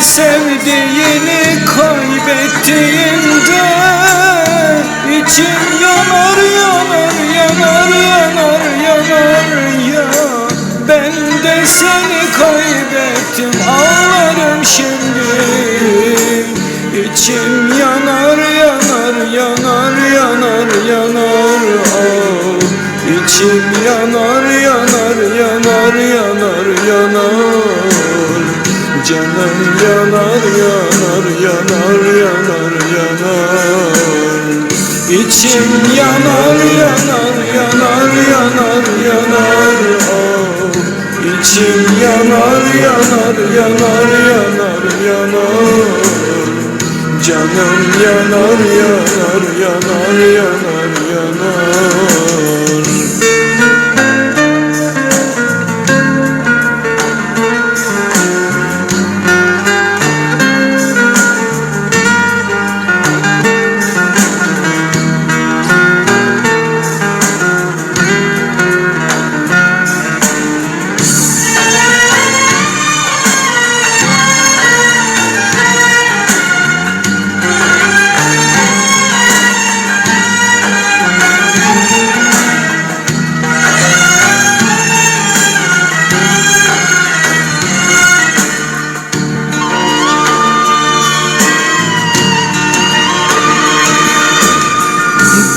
sevdiğini kaybettiğinde içim yanar yanar yanar yanar yanar ya Ben de seni kaybettim ağlarım şimdi. İçim yanar yanar yanar yanar yanar. Ah İçim yanar Canım yanar yanar yanar yanar yanar İçim yanar yanar yanar yanar yanar ah İçim yanar yanar yanar yanar yanar Canım yanar yanar yanar yanar yanar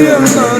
yanar